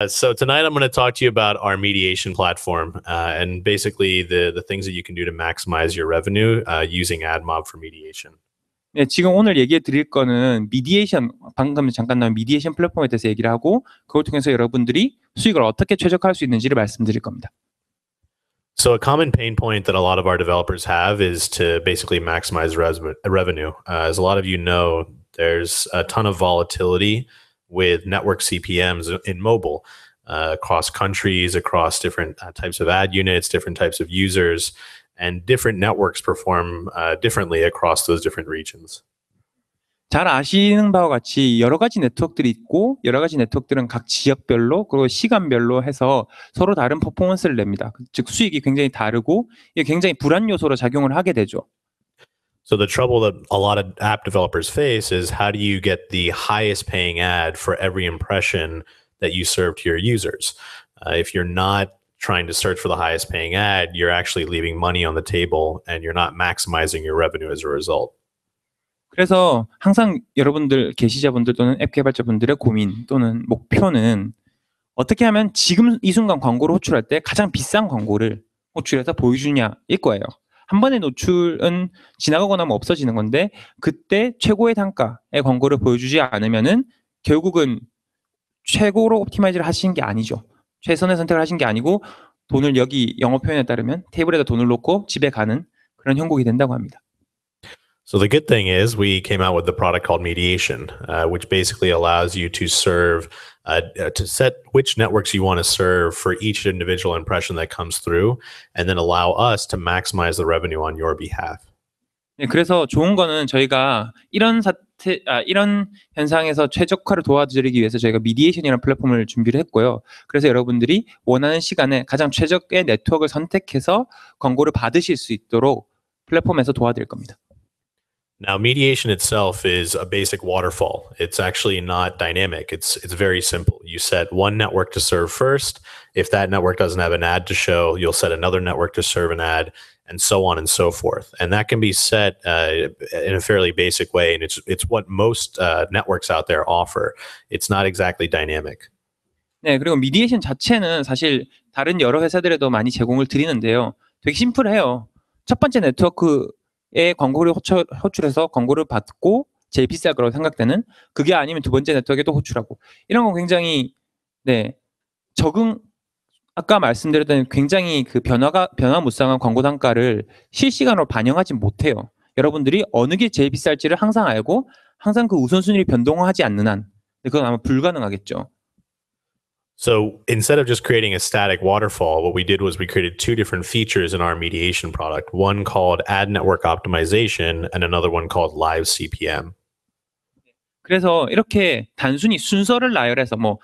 Uh, so tonight I'm going to talk to you about our mediation platform uh, and basically the the things that you can do to maximize your revenue uh, using AdMob for mediation. 네, 지금 오늘 얘기해 드릴 거는 미디에이션 방금 잠깐 나온 미디에이션 플랫폼에 대해서 얘기를 하고 그걸 통해서 여러분들이 수익을 어떻게 최적화할 수 있는지를 말씀드릴 겁니다. So a common pain point that a lot of our developers have is to basically maximize res- revenue. Uh, as a lot of you know, there's a ton of volatility with network CPMs in mobile uh, across countries, across different uh, types of ad units, different types of users, and different networks perform uh, differently across those different regions. 잘 아시는 바와 같이 여러 가지 네트워크들이 있고 여러 가지 네트워크들은 각 지역별로 그리고 시간별로 해서 서로 다른 퍼포먼스를 냅니다. 즉 수익이 굉장히 다르고 이게 굉장히 불안 요소로 작용을 하게 되죠. So the trouble that a lot of app developers face is how do you get the highest paying ad for every impression that you serve to your users? Uh, if you're not trying to search for the highest paying ad, you're actually leaving money on the table and you're not maximizing your revenue as a result. 그래서 항상 여러분들 게시자분들 또는 앱 개발자분들의 고민 또는 목표는 어떻게 하면 지금 이 순간 광고를 호출할 때 가장 비싼 광고를 호출해서 보여주냐일 거예요. 한 번의 노출은 지나가거나 뭐 없어지는 건데 그때 최고의 단가의 광고를 보여주지 않으면은 결국은 최고로 옵티마이즈를 하신 게 아니죠. 최선의 선택을 하신 게 아니고 돈을 여기 영어 표현에 따르면 테이블에다 돈을 놓고 집에 가는 그런 형국이 된다고 합니다. So the good thing is we came out with the product called Mediation, uh, which basically allows you to serve uh, to set which networks you want to serve for each individual impression that comes through, and then allow us to maximize the revenue on your behalf. 네, 그래서 좋은 거는 저희가 이런 사태, 아, 이런 현상에서 최적화를 도와드리기 위해서 저희가 미디에이션이라는 플랫폼을 준비를 했고요. 그래서 여러분들이 원하는 시간에 가장 최적의 네트워크를 선택해서 광고를 받으실 수 있도록 플랫폼에서 도와드릴 겁니다. Now, mediation itself is a basic waterfall. It's actually not dynamic. It's it's very simple. You set one network to serve first. If that network doesn't have an ad to show, you'll set another network to serve an ad, and so on and so forth. And that can be set uh, in a fairly basic way. And it's it's what most uh, networks out there offer. It's not exactly dynamic. 네, 그리고 미디에이션 자체는 사실 다른 여러 회사들에도 많이 제공을 드리는데요. 되게 심플해요. 첫 번째 네트워크 에 광고를 호출, 호출해서 광고를 받고 제일 비쌀 거라고 생각되는 그게 아니면 두 번째 네트워크에도 호출하고 이런 건 굉장히 네 적응 아까 말씀드렸던 굉장히 그 변화가 변화무쌍한 광고 단가를 실시간으로 반영하지 못해요. 여러분들이 어느 게 제일 비쌀지를 항상 알고 항상 그 우선순위를 변동하지 않는 한 그건 아마 불가능하겠죠. So instead of just creating a static waterfall, what we did was we created two different features in our mediation product one called ad network optimization and another one called live CPM. 그래서 이렇게 단순히 순서를 나열해서 뭐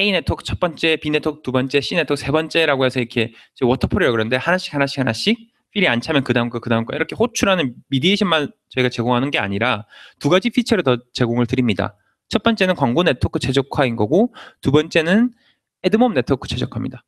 A 네트워크 첫 번째, B 네트워크 두 번째, C 네트워크 세 번째라고 해서 이렇게 워터폴이라고 그러는데 하나씩 하나씩 하나씩 필이 안 차면 그 다음 거, 그 다음 거 이렇게 호출하는 미디에이션만 저희가 제공하는 게 아니라 두 가지 피처를 더 제공을 드립니다. 첫 번째는 광고 네트워크 최적화인 거고 두 번째는 AdMob 네트워크 최적화입니다.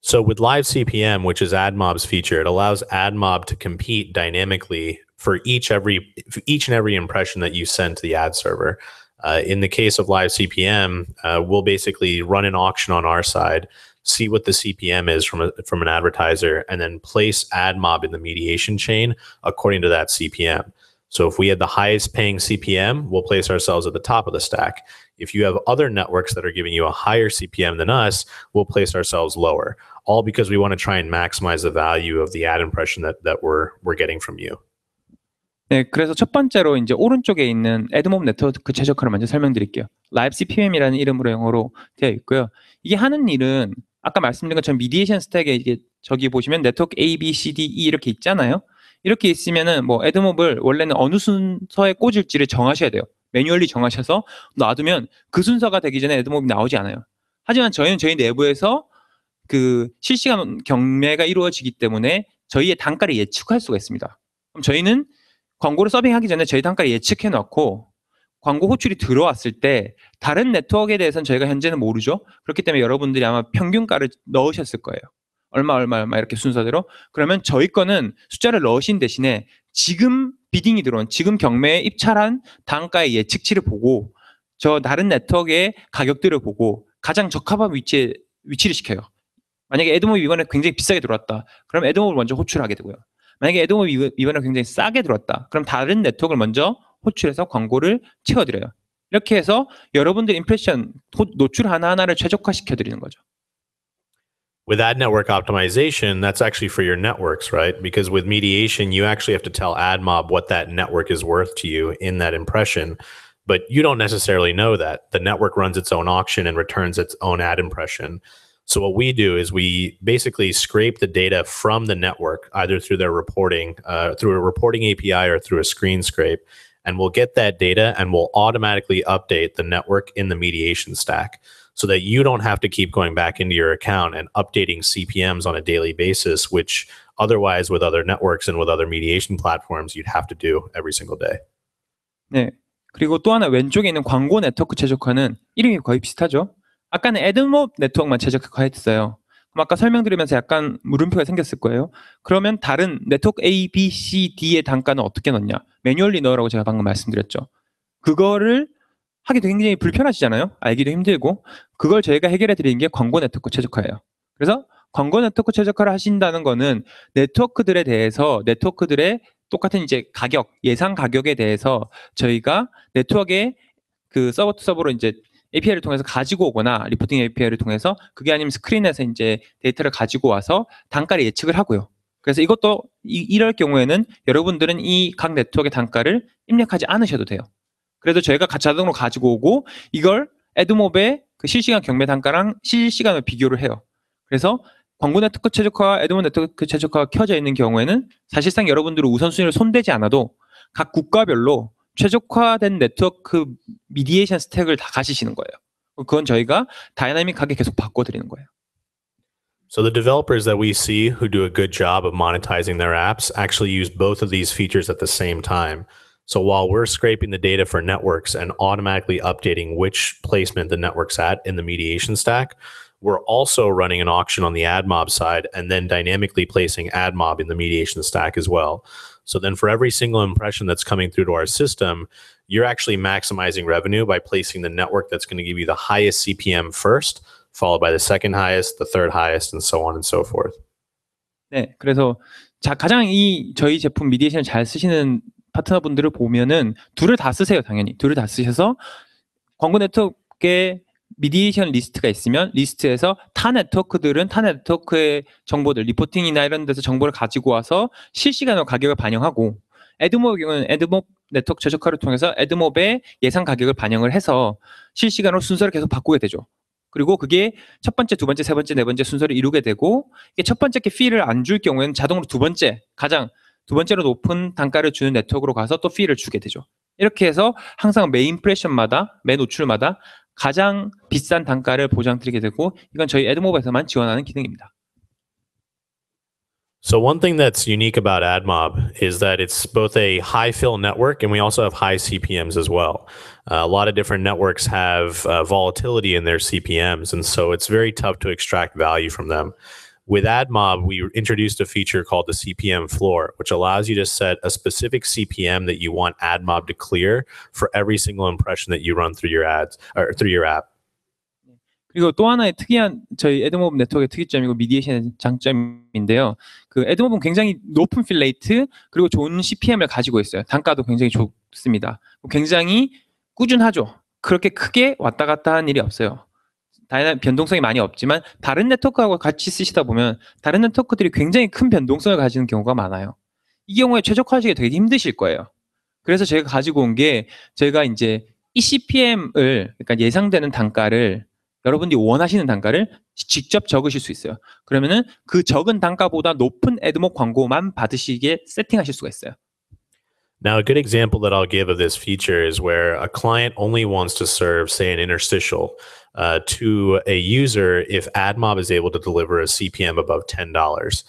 So with live CPM, which is AdMob's feature, it allows AdMob to compete dynamically for each every each and every impression that you send to the ad server. Uh, in the case of live CPM, uh, we'll basically run an auction on our side, see what the CPM is from a, from an advertiser, and then place AdMob in the mediation chain according to that CPM. So if we had the highest paying CPM, we'll place ourselves at the top of the stack. If you have other networks that are giving you a higher CPM than us, we'll place ourselves lower. All because we want to try and maximize the value of the ad impression that that we're we're getting from you. 네, 그래서 첫 번째로 이제 오른쪽에 있는 애드몹 네트워크 최적화를 먼저 설명드릴게요. 라이브 CPM이라는 이름으로 영어로 되어 있고요. 이게 하는 일은 아까 말씀드린 것처럼 미디에이션 스택에 이게 저기 보시면 네트워크 A, B, C, D, E 이렇게 있잖아요. 이렇게 있으면은 뭐 애드몹을 원래는 어느 순서에 꽂을지를 정하셔야 돼요. 매뉴얼리 정하셔서 놔두면 그 순서가 되기 전에 애드몹이 나오지 않아요. 하지만 저희는 저희 내부에서 그 실시간 경매가 이루어지기 때문에 저희의 단가를 예측할 수가 있습니다. 그럼 저희는 광고를 서빙하기 전에 저희 단가를 예측해 놓고 광고 호출이 들어왔을 때 다른 네트워크에 대해서는 저희가 현재는 모르죠. 그렇기 때문에 여러분들이 아마 평균가를 넣으셨을 거예요. 얼마 얼마 얼마 이렇게 순서대로 그러면 저희 거는 숫자를 넣으신 대신에 지금 비딩이 들어온 지금 경매에 입찰한 단가의 예측치를 보고 저 다른 네트워크의 가격들을 보고 가장 적합한 위치에 위치를 시켜요. 만약에 에드몹 위반을 굉장히 비싸게 들어왔다. 그럼 에드몹을 먼저 호출하게 되고요. 만약에 에드몹 위반을 굉장히 싸게 들어왔다. 그럼 다른 네트워크를 먼저 호출해서 광고를 채워드려요. 이렇게 해서 여러분들 임프레션 노출 하나하나를 최적화시켜 드리는 거죠. With ad network optimization, that's actually for your networks, right? Because with mediation, you actually have to tell AdMob what that network is worth to you in that impression. But you don't necessarily know that. The network runs its own auction and returns its own ad impression. So what we do is we basically scrape the data from the network, either through their reporting, uh, through a reporting API or through a screen scrape, and we'll get that data and we'll automatically update the network in the mediation stack so that you don't have to keep going back into your account and updating CPMs on a daily basis, which otherwise with other networks and with other mediation platforms you'd have to do every single day. 네. 그리고 또 하나 왼쪽에 있는 광고 네트워크 최적화는 이름이 거의 비슷하죠. 아까는 애드몹 네트워크만 최적화했어요. 그럼 아까 설명드리면서 약간 물음표가 생겼을 거예요. 그러면 다른 네트워크 A, B, C, D의 단가는 어떻게 넣냐? 매뉴얼리 넣으라고 제가 방금 말씀드렸죠. 그거를 하기 굉장히 불편하시잖아요. 알기도 힘들고 그걸 저희가 해결해 드리는 게 광고 네트워크 최적화예요. 그래서 광고 네트워크 최적화를 하신다는 거는 네트워크들에 대해서 네트워크들의 똑같은 이제 가격 예상 가격에 대해서 저희가 네트워크의 그 서버 투 서버로 이제 API를 통해서 가지고 오거나 리포팅 API를 통해서 그게 아니면 스크린에서 이제 데이터를 가지고 와서 단가를 예측을 하고요. 그래서 이것도 이, 럴 경우에는 여러분들은 이 각 네트워크의 단가를 입력하지 않으셔도 돼요. 그래도 저희가 자동으로 가지고 오고 이걸 에드몹의 그 실시간 경매 단가랑 실시간으로 비교를 해요. 그래서 광고 네트워크 최적화와 에드몹 네트워크 최적화가 켜져 있는 경우에는 사실상 여러분들은 우선순위를 손대지 않아도 각 국가별로 최적화된 네트워크 미디에이션 스택을 다 가지시는 거예요. 그건 저희가 다이나믹하게 계속 바꿔드리는 거예요. So the developers that we see who do a good job of monetizing their apps actually use both of these features at the same time. So while we're scraping the data for networks and automatically updating which placement the network's at in the mediation stack, we're also running an auction on the AdMob side and then dynamically placing AdMob in the mediation stack as well. So then for every single impression that's coming through to our system, you're actually maximizing revenue by placing the network that's going to give you the highest CPM first, followed by the second highest, the third highest, and so on and so forth. 네, 그래서 자, 가장 이 저희 제품 미디에이션을 잘 쓰시는 파트너분들을 보면은 둘을 다 쓰세요, 당연히. 둘을 다 쓰셔서 광고 네트워크의 미디에이션 리스트가 있으면 리스트에서 타 네트워크들은 타 네트워크의 정보들, 리포팅이나 이런 데서 정보를 가지고 와서 실시간으로 가격을 반영하고 에드몹의 경우는 에드몹 네트워크 최적화를 통해서 에드몹의 예상 가격을 반영을 해서 실시간으로 순서를 계속 바꾸게 되죠. 그리고 그게 첫 번째, 두 번째, 세 번째, 네 번째 순서를 이루게 되고 이게 첫 번째 게 피를 안 줄 경우에는 자동으로 두 번째 가장 두 번째로 높은 단가를 주는 네트워크로 가서 또 피를 주게 되죠. 이렇게 해서 항상 매 인프레션마다 매 노출마다 가장 비싼 단가를 보장드리게 되고 이건 저희 에드모브에서만 지원하는 기능입니다. So one thing that's unique about AdMob is that it's both a high fill network and we also have high CPMs as well. Uh, a lot of different networks have uh, volatility in their CPMs, and so it's very tough to extract value from them. With AdMob, we introduced a feature called the CPM floor, which allows you to set a specific CPM that you want AdMob to clear for every single impression that you run through your ads or through your app. 그리고 또 하나의 특이한 저희 에드모브 네트워크의 특이점이고 미디에이션의 장점인데요. 그 에드모브는 굉장히 높은 필레이트 그리고 좋은 CPM을 가지고 있어요. 단가도 굉장히 좋습니다. 굉장히 꾸준하죠. 그렇게 크게 왔다 갔다 하는 일이 없어요. 다양한 변동성이 많이 없지만 다른 네트워크하고 같이 쓰시다 보면 다른 네트워크들이 굉장히 큰 변동성을 가지는 경우가 많아요. 이 경우에 최적화하시기 되게 힘드실 거예요. 그래서 제가 가지고 온게 저희가 이제 이 CPM을 그러니까 예상되는 단가를 여러분들이 원하시는 단가를 직접 적으실 수 있어요. 그러면은 그 적은 단가보다 높은 애드목 광고만 받으시게 세팅하실 수가 있어요. Now, a good example that I'll give of this feature is where a client only wants to serve, say, an interstitial uh, to a user if AdMob is able to deliver a CPM above $10.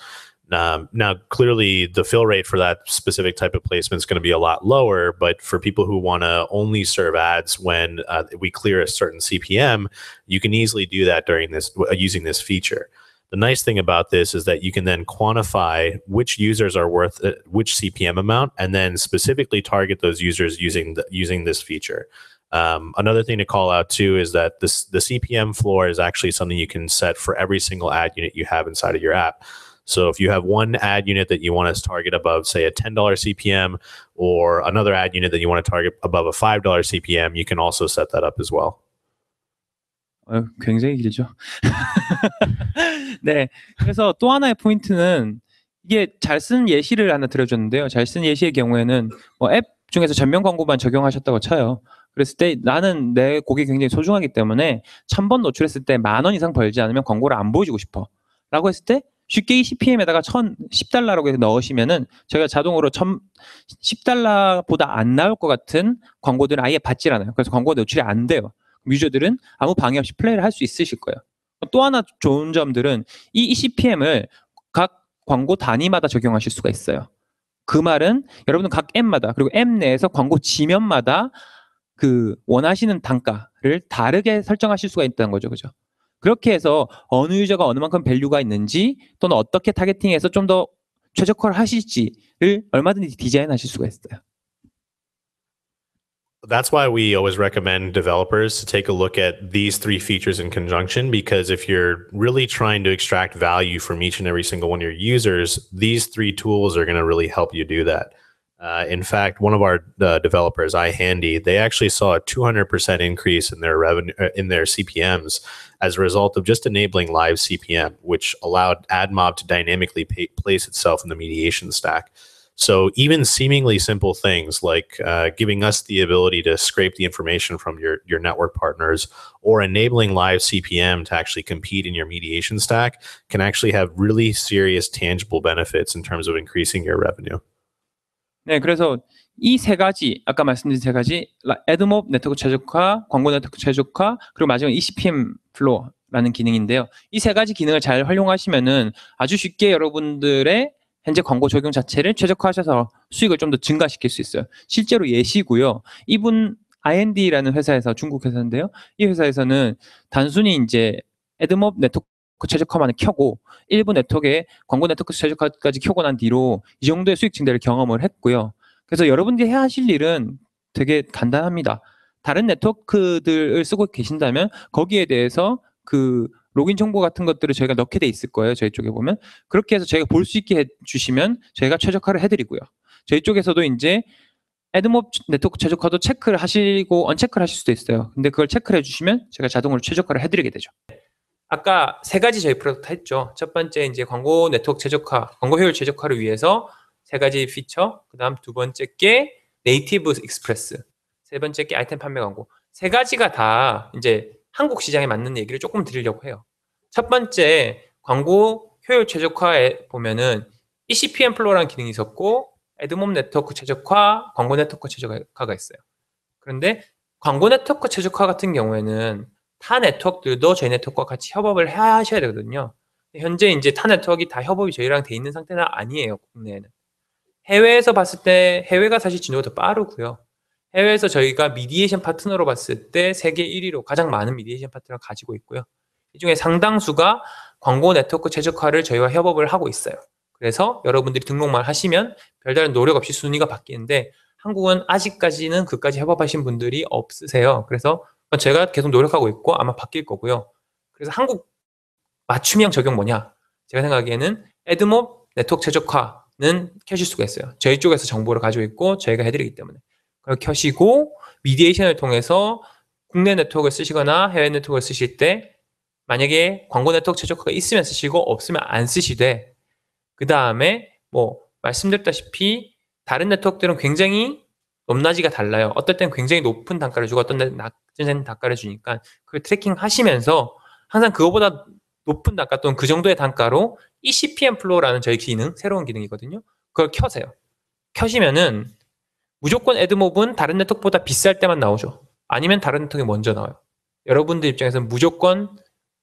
Um, now, clearly, the fill rate for that specific type of placement is going to be a lot lower. But for people who want to only serve ads when uh, we clear a certain CPM, you can easily do that during this uh, using this feature. The nice thing about this is that you can then quantify which users are worth uh, which CPM amount, and then specifically target those users using the, using this feature. Um, another thing to call out too is that this the CPM floor is actually something you can set for every single ad unit you have inside of your app. So if you have one ad unit that you want to target above, say a $10 CPM, or another ad unit that you want to target above a $5 CPM, you can also set that up as well. 어, 굉장히 길죠. 네. 그래서 또 하나의 포인트는 이게 잘 쓴 예시를 하나 들어줬는데요. 잘 쓴 예시의 경우에는 뭐 앱 중에서 전면 광고만 적용하셨다고 쳐요. 그랬을 때 나는 내 곡이 굉장히 소중하기 때문에 천 번 노출했을 때 만 원 이상 벌지 않으면 광고를 안 보여주고 싶어. 라고 했을 때 쉽게 이 CPM에다가 천, 10달러라고 해서 넣으시면은 저희가 자동으로 천, 10달러보다 안 나올 것 같은 광고들은 아예 받질 않아요. 그래서 광고 노출이 안 돼요. 유저들은 아무 방해 없이 플레이를 할 수 있으실 거예요. 또 하나 좋은 점들은 이 CPM을 각 광고 단위마다 적용하실 수가 있어요. 그 말은 여러분은 각 앱마다 그리고 앱 내에서 광고 지면마다 그 원하시는 단가를 다르게 설정하실 수가 있다는 거죠. 그죠? 그렇게 해서 어느 유저가 어느 만큼 밸류가 있는지 또는 어떻게 타겟팅해서 좀 더 최적화를 하실지를 얼마든지 디자인하실 수가 있어요. That's why we always recommend developers to take a look at these three features in conjunction because if you're really trying to extract value from each and every single one of your users, these three tools are going to really help you do that. Uh, in fact, one of our uh, developers, iHandy, they actually saw a 200% increase in their revenue uh, in their CPMS as a result of just enabling live CPM, which allowed AdMob to dynamically pay, place itself in the mediation stack. So even seemingly simple things like uh, giving us the ability to scrape the information from your your network partners or enabling live CPM to actually compete in your mediation stack can actually have really serious tangible benefits in terms of increasing your revenue. 네, 그래서 이 세 가지 아까 말씀드린 세 가지 애드몹 네트워크 최적화, 광고 네트워크 최적화, 그리고 마지막 ECPM 플로라는 기능인데요. 이 세 가지 기능을 잘 활용하시면은 아주 쉽게 여러분들의 현재 광고 적용 자체를 최적화하셔서 수익을 좀 더 증가시킬 수 있어요. 실제로 예시고요. 이분 IND라는 회사에서 중국 회사인데요. 이 회사에서는 단순히 이제 애드몹 네트워크 최적화만을 켜고 일부 네트워크에 광고 네트워크 최적화까지 켜고 난 뒤로 이 정도의 수익 증대를 경험을 했고요. 그래서 여러분들이 해야 하실 일은 되게 간단합니다. 다른 네트워크들을 쓰고 계신다면 거기에 대해서 그 로그인 정보 같은 것들을 저희가 넣게 돼 있을 거예요. 저희 쪽에 보면 그렇게 해서 저희가 볼 수 있게 해주시면 저희가 최적화를 해드리고요. 저희 쪽에서도 이제 애드몹 네트워크 최적화도 체크를 하시고 언체크를 하실 수도 있어요. 근데 그걸 체크를 해주시면 제가 자동으로 최적화를 해드리게 되죠. 아까 세 가지 저희 프로젝트 했죠. 첫 번째 이제 광고 네트워크 최적화, 광고 효율 최적화를 위해서 세 가지 피처. 그 다음 두 번째 게 네이티브 익스프레스. 세 번째 게 아이템 판매 광고. 세 가지가 다 이제 한국 시장에 맞는 얘기를 조금 드리려고 해요. 첫 번째 광고 효율 최적화에 보면은 ECPM 플로라는 기능이 있었고 에드몸 네트워크 최적화, 광고 네트워크 최적화가 있어요. 그런데 광고 네트워크 최적화 같은 경우에는 타 네트워크들도 저희 네트워크와 같이 협업을 하셔야 되거든요. 현재 이제 타 네트워크가 다 협업이 저희랑 돼 있는 상태는 아니에요, 국내에는. 해외에서 봤을 때 해외가 사실 진도가 더 빠르고요. 해외에서 저희가 미디에이션 파트너로 봤을 때 세계 1위로 가장 많은 미디에이션 파트너를 가지고 있고요. 이 중에 상당수가 광고 네트워크 최적화를 저희와 협업을 하고 있어요. 그래서 여러분들이 등록만 하시면 별다른 노력 없이 순위가 바뀌는데 한국은 아직까지는 그까지 협업하신 분들이 없으세요. 그래서 제가 계속 노력하고 있고 아마 바뀔 거고요. 그래서 한국 맞춤형 적용 뭐냐? 제가 생각하기에는 에드몹 네트워크 최적화는 켜실 수가 있어요. 저희 쪽에서 정보를 가지고 있고 저희가 해드리기 때문에. 그걸 켜시고 미디에이션을 통해서 국내 네트워크를 쓰시거나 해외 네트워크를 쓰실 때 만약에 광고 네트워크 최적화가 있으면 쓰시고 없으면 안 쓰시되 그 다음에 뭐 말씀드렸다시피 다른 네트워크들은 굉장히 높낮이가 달라요. 어떨 땐 굉장히 높은 단가를 주고 어떤 때는 낮은 단가를 주니까 그 트래킹 하시면서 항상 그거보다 높은 단가 또는 그 정도의 단가로 ECPM 플로우라는 저희 기능, 새로운 기능이거든요. 그걸 켜세요. 켜시면은 무조건 애드몹은 다른 네트워크보다 비쌀 때만 나오죠. 아니면 다른 네트워크에 먼저 나와요. 여러분들 입장에서는 무조건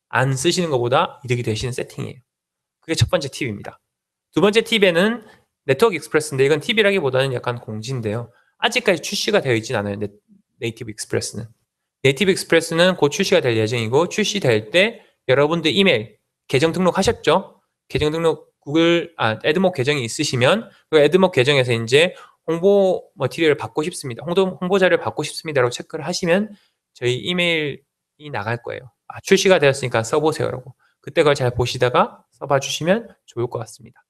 안 쓰시는 것보다 이득이 되시는 세팅이에요. 그게 첫 번째 팁입니다. 두 번째 팁에는 네트워크 익스프레스인데 이건 팁이라기보다는 약간 공지인데요. 아직까지 출시가 되어 있진 않아요. 네, 네이티브 익스프레스는. 네이티브 익스프레스는 곧 출시가 될 예정이고 출시될 때 여러분들 이메일 계정 등록하셨죠? 계정 등록 구글 아 애드목 계정이 있으시면 그 애드목 계정에서 이제 홍보 머티리얼을 받고 싶습니다. 홍보, 홍보 자료를 받고 싶습니다라고 체크를 하시면 저희 이메일이 나갈 거예요. 아, 출시가 되었으니까 써보세요라고. 그때 그걸 잘 보시다가 써봐 주시면 좋을 것 같습니다.